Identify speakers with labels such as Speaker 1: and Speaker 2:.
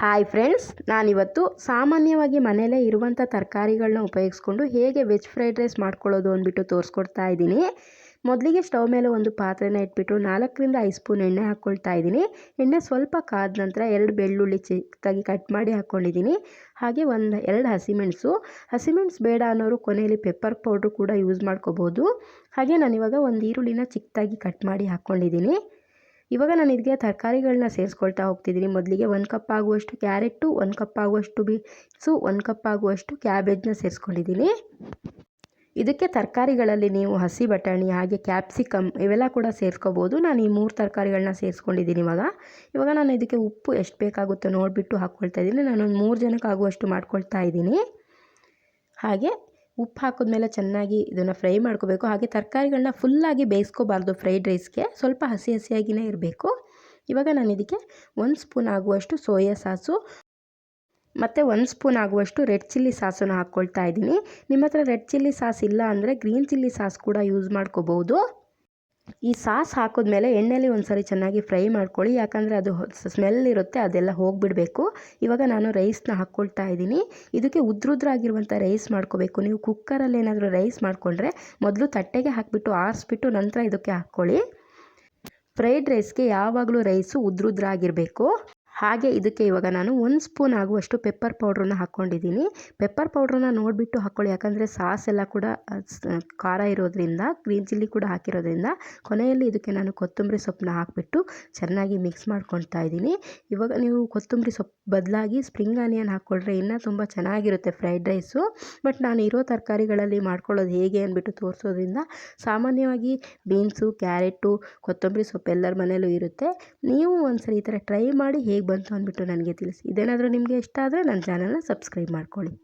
Speaker 1: Hi friends ನಾನಿವತ್ತು ಸಾಮಾನ್ಯವಾಗಿ ಮನೆಯಲ್ಲೇ ಇರುವಂಥ ತರಕಾರಿಗಳನ್ನ ಉಪಯೋಗಿಸ್ಕೊಂಡು ಹೇಗೆ ವೆಜ್ ಫ್ರೈಡ್ ರೈಸ್ ಮಾಡ್ಕೊಳ್ಳೋದು ಅಂದ್ಬಿಟ್ಟು ತೋರಿಸ್ಕೊಡ್ತಾ ಇದ್ದೀನಿ. ಮೊದಲಿಗೆ ಸ್ಟವ್ ಮೇಲೆ ಒಂದು ಪಾತ್ರೆನ ಇಟ್ಬಿಟ್ಟು ನಾಲ್ಕರಿಂದ ಐದು ಸ್ಪೂನ್ ಎಣ್ಣೆ ಹಾಕ್ಕೊಳ್ತಾ ಇದ್ದೀನಿ. ಎಣ್ಣೆ ಸ್ವಲ್ಪ ಕಾದ ನಂತರ ಎರಡು ಬೆಳ್ಳುಳ್ಳಿ ಚಿಕ್ಕದಾಗಿ ಕಟ್ ಮಾಡಿ ಹಾಕ್ಕೊಂಡಿದ್ದೀನಿ. ಹಾಗೆ ಒಂದು ಎರಡು ಹಸಿಮೆಣಸು. ಹಸಿಮೆಣಸು ಬೇಡ ಅನ್ನೋರು ಕೊನೆಯಲ್ಲಿ ಪೆಪ್ಪರ್ ಪೌಡ್ರು ಕೂಡ ಯೂಸ್ ಮಾಡ್ಕೋಬೋದು. ಹಾಗೆ ನಾನಿವಾಗ ಒಂದು ಈರುಳ್ಳಿನ ಚಿಕ್ಕದಾಗಿ ಕಟ್ ಮಾಡಿ ಹಾಕ್ಕೊಂಡಿದ್ದೀನಿ. ಇವಾಗ ನಾನು ಇದಕ್ಕೆ ತರಕಾರಿಗಳನ್ನ ಸೇರಿಸ್ಕೊಳ್ತಾ ಹೋಗ್ತಿದ್ದೀನಿ ಮೊದಲಿಗೆ ಒಂದು ಕಪ್ ಆಗುವಷ್ಟು ಕ್ಯಾರೆಟು, ಒಂದು ಕಪ್ ಆಗುವಷ್ಟು ಬೀನ್ಸು, ಒಂದು ಕಪ್ ಆಗುವಷ್ಟು ಕ್ಯಾಬೇಜ್ನ ಸೇರಿಸ್ಕೊಂಡಿದ್ದೀನಿ ಇದಕ್ಕೆ ತರಕಾರಿಗಳಲ್ಲಿ ನೀವು ಹಸಿ ಬಟಾಣಿ, ಹಾಗೆ ಕ್ಯಾಪ್ಸಿಕಮ್ ಇವೆಲ್ಲ ಕೂಡ ಸೇರಿಸ್ಕೋಬೋದು. ನಾನು ಈ ಮೂರು ತರಕಾರಿಗಳನ್ನ ಸೇರಿಸ್ಕೊಂಡಿದ್ದೀನಿ ಇವಾಗ. ಇವಾಗ ನಾನು ಇದಕ್ಕೆ ಉಪ್ಪು ಎಷ್ಟು ಬೇಕಾಗುತ್ತೋ ನೋಡಿಬಿಟ್ಟು ಹಾಕ್ಕೊಳ್ತಾ ಇದ್ದೀನಿ ನಾನೊಂದು ಮೂರು ಜನಕ್ಕೆ ಆಗುವಷ್ಟು ಮಾಡ್ಕೊಳ್ತಾ ಇದ್ದೀನಿ ಹಾಗೆ ಉಪ್ಪು ಹಾಕಿದ್ಮೇಲೆ ಚೆನ್ನಾಗಿ ಇದನ್ನು ಫ್ರೈ ಮಾಡ್ಕೋಬೇಕು. ಹಾಗೆ ತರಕಾರಿಗಳನ್ನ ಫುಲ್ಲಾಗಿ ಬೇಯಿಸ್ಕೋಬಾರ್ದು ಫ್ರೈಡ್ ರೈಸ್ಗೆ ಸ್ವಲ್ಪ ಹಸಿ ಹಸಿಯಾಗಿಯೇ ಇರಬೇಕು. ಇವಾಗ ನಾನು ಇದಕ್ಕೆ ಒಂದು ಸ್ಪೂನ್ ಆಗುವಷ್ಟು ಸೋಯಾ ಸಾಸು, ಮತ್ತು ಒಂದು ಸ್ಪೂನ್ ಆಗುವಷ್ಟು ರೆಡ್ ಚಿಲ್ಲಿ ಸಾಸನ್ನು ಹಾಕ್ಕೊಳ್ತಾ ಇದ್ದೀನಿ. ನಿಮ್ಮ ಹತ್ರ ರೆಡ್ ಚಿಲ್ಲಿ ಸಾಸ್ ಇಲ್ಲ ಅಂದರೆ ಗ್ರೀನ್ ಚಿಲ್ಲಿ ಸಾಸ್ ಕೂಡ ಯೂಸ್ ಮಾಡ್ಕೋಬೋದು. ಈ ಸಾಸ್ ಹಾಕಿದ್ಮೇಲೆ ಎಣ್ಣೆಲಿ ಒಂದು ಸರಿ ಚೆನ್ನಾಗಿ ಫ್ರೈ ಮಾಡ್ಕೊಳ್ಳಿ. ಯಾಕಂದರೆ ಅದು ಸ್ಮೆಲ್ ಇರುತ್ತೆ, ಅದೆಲ್ಲ ಹೋಗಿಬಿಡಬೇಕು. ಇವಾಗ ನಾನು ರೈಸ್ನ ಹಾಕ್ಕೊಳ್ತಾ ಇದ್ದೀನಿ. ಇದಕ್ಕೆ ಉದ್ರುದ್ರಾಗಿರುವಂಥ ರೈಸ್ ಮಾಡ್ಕೋಬೇಕು. ನೀವು ಕುಕ್ಕರಲ್ಲಿ ಏನಾದರೂ ರೈಸ್ ಮಾಡಿಕೊಂಡ್ರೆ ಮೊದಲು ತಟ್ಟೆಗೆ ಹಾಕಿಬಿಟ್ಟು ಆರಿಸ್ಬಿಟ್ಟು ನಂತರ ಇದಕ್ಕೆ ಹಾಕ್ಕೊಳ್ಳಿ. ಫ್ರೈಡ್ ರೈಸ್ಗೆ ಯಾವಾಗಲೂ ರೈಸು ಉದ್ರುದ್ರಾಗಿರಬೇಕು. ಹಾಗೆ ಇದಕ್ಕೆ ಇವಾಗ ನಾನು ಒಂದು ಸ್ಪೂನ್ ಆಗುವಷ್ಟು ಪೆಪ್ಪರ್ ಪೌಡ್ರನ್ನ ಹಾಕ್ಕೊಂಡಿದ್ದೀನಿ ಪೆಪ್ಪರ್ ಪೌಡ್ರನ್ನ ನೋಡಿಬಿಟ್ಟು ಹಾಕ್ಕೊಳ್ಳಿ ಯಾಕಂದರೆ ಸಾಸ್ ಎಲ್ಲ ಕೂಡ ಖಾರ ಇರೋದ್ರಿಂದ ಗ್ರೀನ್ ಚಿಲ್ಲಿ ಕೂಡ ಹಾಕಿರೋದ್ರಿಂದ ಕೊನೆಯಲ್ಲಿ ಇದಕ್ಕೆ ನಾನು ಕೊತ್ತಂಬರಿ ಸೊಪ್ಪನ್ನ ಹಾಕಿಬಿಟ್ಟು ಚೆನ್ನಾಗಿ ಮಿಕ್ಸ್ ಮಾಡ್ಕೊಳ್ತಾ ಇದ್ದೀನಿ. ಇವಾಗ ನೀವು ಕೊತ್ತಂಬರಿ ಸೊಪ್ಪು ಬದಲಾಗಿ ಸ್ಪ್ರಿಂಗ್ ಆನಿಯನ್ ಹಾಕ್ಕೊಂಡ್ರೆ ಇನ್ನೂ ತುಂಬ ಚೆನ್ನಾಗಿರುತ್ತೆ ಫ್ರೈಡ್ ರೈಸು ಬಟ್ ನಾನು ಇರೋ ತರಕಾರಿಗಳಲ್ಲಿ ಮಾಡ್ಕೊಳ್ಳೋದು ಹೇಗೆ ಅಂದ್ಬಿಟ್ಟು ತೋರಿಸೋದ್ರಿಂದ ಸಾಮಾನ್ಯವಾಗಿ ಬೀನ್ಸು ಕ್ಯಾರೆಟು ಕೊತ್ತಂಬರಿ ಸೊಪ್ಪು ಎಲ್ಲರ ಮನೆಯಲ್ಲೂ ಇರುತ್ತೆ. ನೀವು ಒಂದ್ಸರಿ ಈ ಥರ ಟ್ರೈ ಮಾಡಿ ಹೇಗೆ ಬಂತು ಅಂದ್ಬಿಟ್ಟು ನನಗೆ ತಿಳಿಸಿ. ಇದೇನಾದರೂ ನಿಮಗೆ ಇಷ್ಟ ಆದರೆ ನನ್ನ ಚಾನಲ್ನ ಸಬ್ಸ್ಕ್ರೈಬ್ ಮಾಡ್ಕೊಳ್ಳಿ.